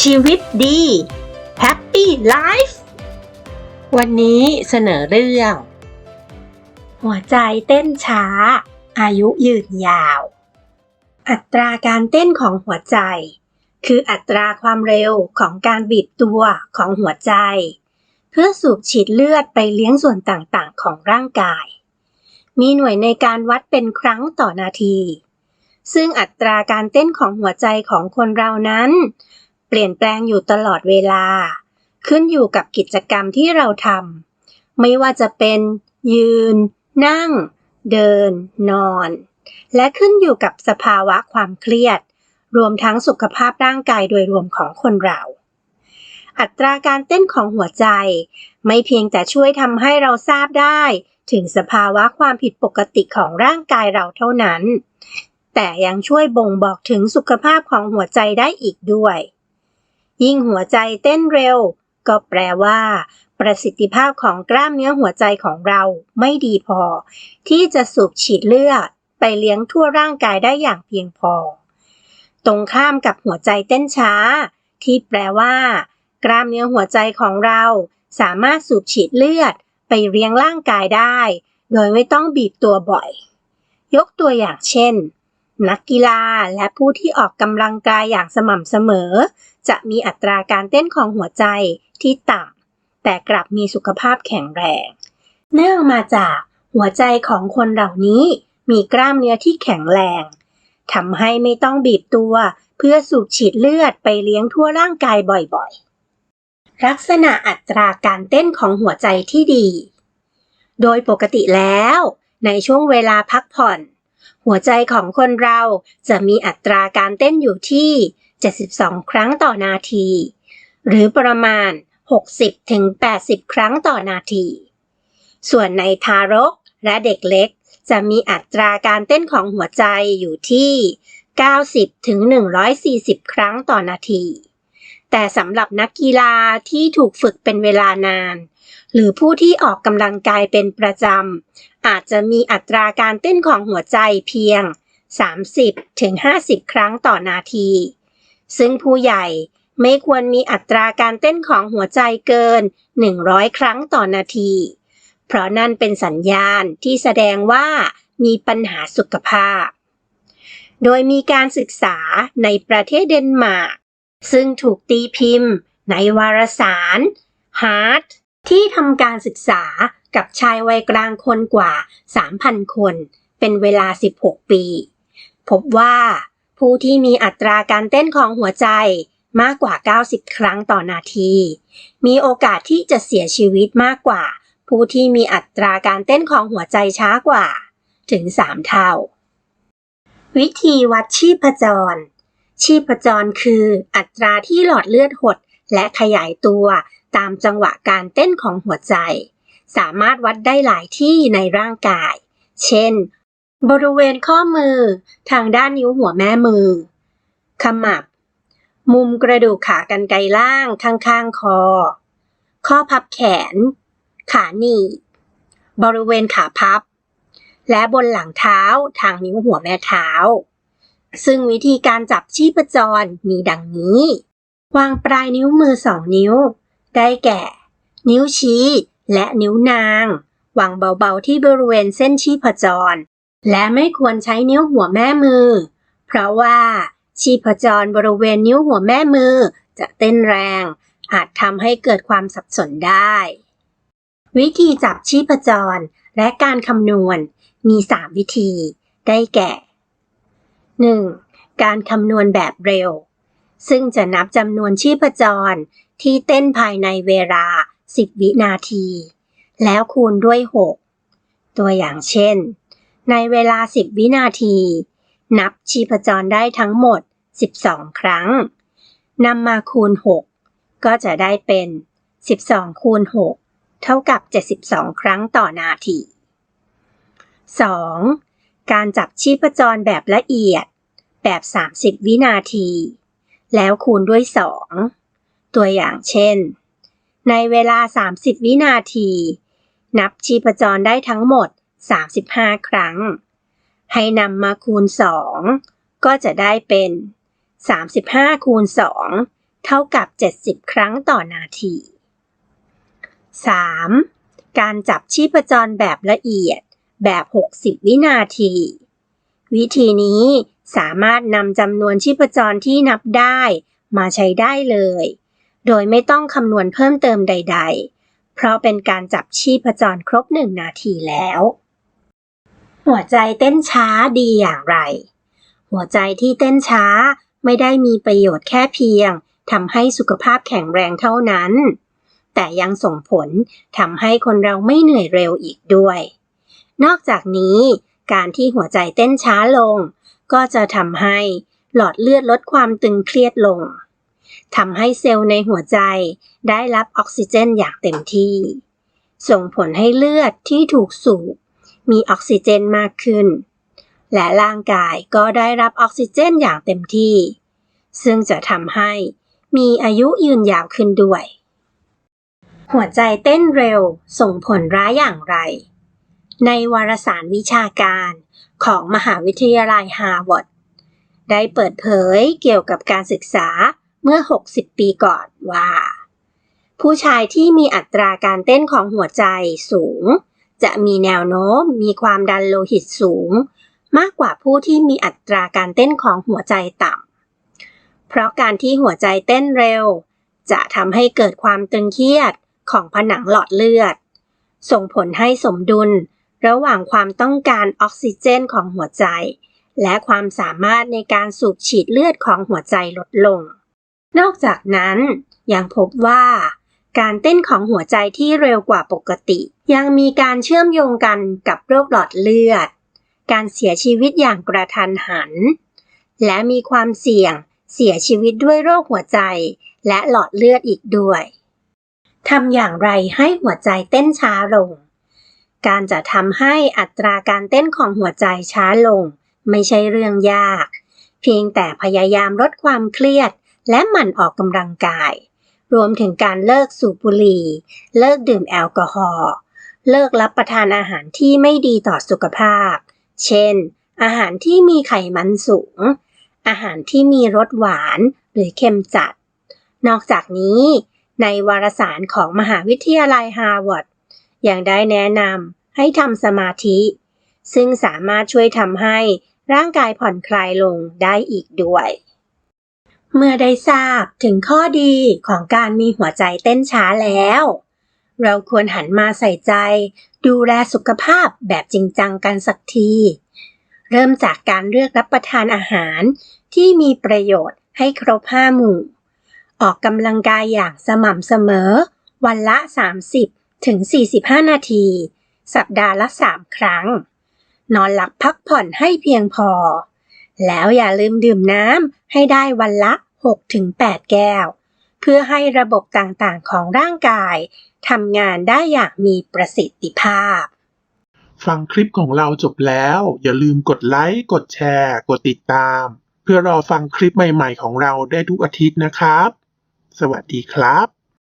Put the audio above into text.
ชีวิตดี Happy Life วันนี้เสนอเรื่อง หัวใจเต้นช้า อายุยืนยาว อัตราการเต้นของหัวใจ คืออัตราความเร็วของการบีบตัวของหัวใจ เพื่อสูบฉีดเลือดไปเลี้ยงส่วนต่างๆ ของร่างกาย มีหน่วยในการวัดเป็นครั้งต่อนาที ซึ่งอัตราการเต้นของหัวใจของคนเรานั้น ปลี่ยนแปลงอยู่ตลอดเวลา ขึ้นอยู่กับกิจกรรมที่เราทำไม่ว่าจะเป็น ยืน นั่ง เดิน นอน และขึ้นอยู่กับสภาวะความเครียด รวมทั้งสุขภาพร่างกายโดยรวมของคนเรา อัตราการเต้นของหัวใจ ไม่เพียงแต่ช่วยทำให้เราทราบได้ ถึงสภาวะความผิดปกติของร่างกายเราเท่านั้น แต่ยังช่วยบ่งบอกถึงสุขภาพของหัวใจได้อีกด้วย ยิ่งหัวใจเต้นเร็ว ก็แปลว่า ประสิทธิภาพของกล้ามเนื้อหัวใจของเราไม่ดีพอ ที่จะสูบฉีดเลือดไปเลี้ยงทั่วร่างกายได้อย่างเพียงพอ ตรงข้ามกับหัวใจเต้นช้า ที่แปลว่า กล้ามเนื้อหัวใจของเรา สามารถสูบฉีดเลือดไปเลี้ยงร่างกายได้ โดยไม่ต้องบีบตัวบ่อย ยกตัวอย่างเช่นนักกีฬาและผู้ที่ออกกำลังกายอย่างสม่ำเสมอ จะมีอัตราการเต้นของหัวใจที่ต่ำแต่กลับมีสุขภาพแข็งแรง เนื่องมาจากหัวใจของคนเหล่านี้มีกล้ามเนื้อที่แข็งแรงทำให้ไม่ต้องบีบตัว เพื่อสูบฉีดเลือดไปเลี้ยงทั่วร่างกายบ่อยๆ ลักษณะอัตราการเต้นของหัวใจที่ดี โดยปกติแล้ว ในช่วงเวลาพักผ่อน หัวใจของคนเราจะมีอัตราการเต้นอยู่ที่ 72 ครั้งต่อนาที หรือประมาณ 60-80 ครั้งต่อนาที ส่วนในทารกและเด็กเล็กจะมีอัตราการเต้นของหัวใจอยู่ที่ 90-140 ครั้งต่อนาที แต่สำหรับนักกีฬาที่ถูกฝึกเป็นเวลานาน หรือผู้ที่ออกกำลังกายเป็นประจำ อาจจะมีอัตราการเต้นของหัวใจเพียง 30-50 ครั้งต่อนาที ซึ่งผู้ใหญ่ไม่ควรมีอัตราการเต้นของหัวใจเกิน 100 ครั้งต่อนาที เพราะนั่นเป็นสัญญาณที่แสดงว่ามีปัญหาสุขภาพ โดยมีการศึกษาในประเทศเดนมาร์ก ซึ่งถูกตีพิมพ์ ในวารสาร Heart ที่ทำการศึกษากับชายวัยกลางคนกว่า 3,000 คน เป็นเวลา 16 ปี พบว่า ผู้ที่มีอัตราการเต้นของหัวใจมากกว่า 90 ครั้งต่อนาที มีโอกาสที่จะเสียชีวิตมากกว่า ผู้ที่มีอัตราการเต้นของหัวใจช้ากว่า ถึง 3 เท่า วิธีวัดชีพจร ชีพจรคืออัตราที่หลอดเลือดหดและขยายตัวตามจังหวะการเต้นของหัวใจ สามารถวัดได้หลายที่ในร่างกาย เช่น บริเวณข้อมือ ทางด้านนิ้วหัวแม่มือ ขมับ มุมกระดูกขากรรไกรล่างข้างๆคอ ข้อพับแขน ขาหนีบบริเวณขาพับ และบนหลังเท้าทางนิ้วหัวแม่เท้า ซึ่งวิธีการจับชีพจรมีดังนี้ วางปลายนิ้วมือสองนิ้ว ได้แก่ นิ้วชี้และนิ้วนางวางเบาๆที่บริเวณเส้นชีพจร และไม่ควรใช้นิ้วหัวแม่มือ เพราะว่าชีพจรบริเวณนิ้วหัวแม่มือจะเต้นแรง อาจทำให้เกิดความสับสนได้ วิธีจับชีพจรและการคำนวณมี 3 วิธี ได้แก่ 1. การคำนวณแบบเร็ว ซึ่งจะนับจำนวนชีพจรที่เต้นภายในเวลา 10 วินาที แล้วคูณด้วย 6 ตัวอย่างเช่น ในเวลา 10 วินาที นับชีพจรได้ทั้งหมด 12 ครั้งนำมาคูณ 6 ก็จะได้เป็น 12 คูณ 6 เท่ากับ 72 ครั้งต่อนาที 2. การจับชีพจรแบบละเอียดแบบ 30 วินาที แล้วคูณด้วย 2 ตัวอย่างเช่น ในเวลา 30 วินาที นับชีพจรได้ทั้งหมด 35 ครั้ง ให้นำมาคูณ 2 ก็จะได้เป็น 35 คูณ 2 เท่ากับ 70 ครั้งต่อนาที 3. การจับชีพจรแบบละเอียดแบบ 60 วินาที วิธีนี้สามารถนำจำนวนชีพจรที่นับได้มาใช้ได้เลย โดยไม่ต้องคำนวณเพิ่มเติมใด ๆ เพราะเป็นการจับชีพจรครบ1นาทีแล้ว หัวใจเต้นช้าดีอย่างไร หัวใจที่เต้นช้าไม่ได้มีประโยชน์แค่เพียงทำให้สุขภาพแข็งแรงเท่านั้น แต่ยังส่งผลทำให้คนเราไม่เหนื่อยเร็วอีกด้วย นอกจากนี้ การที่หัวใจเต้นช้าลง ก็จะทำให้หลอดเลือดลดความตึงเครียดลงทำให้เซลล์ในหัวใจได้รับออกซิเจนอย่างเต็มที่ ส่งผลให้เลือดที่ถูกสูบ มีออกซิเจนมากขึ้น และร่างกายก็ได้รับออกซิเจนอย่างเต็มที่ ซึ่งจะทำให้มีอายุยืนยาวขึ้นด้วย หัวใจเต้นเร็วส่งผลร้ายอย่างไร ในวารสารวิชาการของมหาวิทยาลัยฮาร์วาร์ดได้เปิดเผยเกี่ยวกับการศึกษาเมื่อ 60 ปีก่อนว่า ผู้ชายที่มีอัตราการเต้นของหัวใจสูง จะมีแนวโน้มมีความดันโลหิตสูง มากกว่าผู้ที่มีอัตราการเต้นของหัวใจต่ำ เพราะการที่หัวใจเต้นเร็ว จะทำให้เกิดความตึงเครียดของผนังหลอดเลือด ส่งผลให้สมดุลระหว่างความต้องการออกซิเจนของหัวใจ และความสามารถในการสูบฉีดเลือดของหัวใจลดลง นอกจากนั้นยังพบว่า การเต้นของหัวใจที่เร็วกว่าปกติ ยังมีการเชื่อมโยงกันกับโรคหลอดเลือด การเสียชีวิตอย่างกระทันหัน และมีความเสี่ยงเสียชีวิตด้วยโรคหัวใจ และหลอดเลือดอีกด้วยทำอย่างไรให้หัวใจเต้นช้าลง การจะทำให้อัตราการเต้นของหัวใจช้าลง ไม่ใช่เรื่องยาก เพียงแต่พยายามลดความเครียด และหมั่นออกกำลังกาย รวมถึงการเลิกสูบบุหรี่ เลิกดื่มแอลกอฮอล์ เลิกรับประทานอาหารที่ไม่ดีต่อสุขภาพ เช่น อาหารที่มีไขมันสูง อาหารที่มีรสหวานหรือเค็มจัด นอกจากนี้ ในวารสารของมหาวิทยาลัยฮาร์วาร์ดยังได้แนะนำให้ทำสมาธิ ซึ่งสามารถช่วยทำให้ร่างกายผ่อนคลายลงได้อีกด้วย เมื่อได้ทราบถึงข้อดีของการมีหัวใจเต้นช้าแล้ว เราควรหันมาใส่ใจ ดูแลสุขภาพแบบจริงจังกันสักที เริ่มจากการเลือกรับประทานอาหารที่มีประโยชน์ให้ครบห้าหมู่ ออกกำลังกายอย่างสม่ำเสมอ วันละ 30 ถึง 45 นาที สัปดาห์ละ 3 ครั้ง นอนหลับพักผ่อนให้เพียงพอ แล้วอย่าลืมดื่มน้ำให้ได้วันละ 6-8 แก้ว เพื่อให้ระบบต่างๆ ของร่างกายทำงานได้อย่างมีประสิทธิภาพ ฟังคลิปของเราจบแล้ว อย่าลืมกดไลค์ กดแชร์ กดติดตาม เพื่อรอฟังคลิปใหม่ๆ ของเราได้ทุกอาทิตย์นะครับ สวัสดีครับ